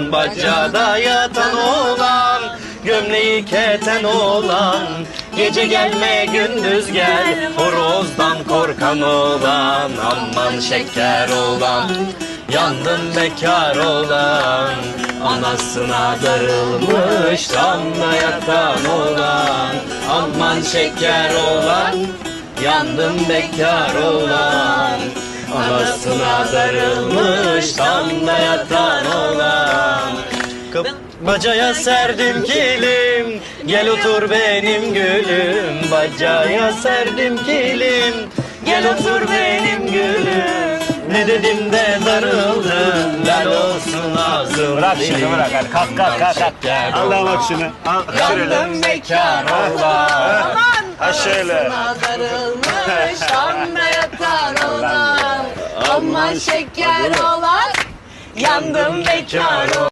olan Bacada yatan olan Gömleği keten olan Gece gelme gündüz gel Horozdan korkan olan Aman şeker olan Yandım bekar olan Anasına darılmış Damla yatan olan Aman şeker olan Yandım bekar olan Anasına darılmış Damla yatan Bacaya serdim kilim Gel otur benim gülüm Bacaya serdim kilim Gel otur benim gülüm Ne dedim de darıldım Lal olsun ağzım Bırak şimdi dilim. bırak hadi kalk kalk kalk. kalk. Olan. bak şunu. Al şöyle. Yandım bekar olan Ha şöyle. darılmış Damla yatan olan Aman şeker olan Yandım bekar olan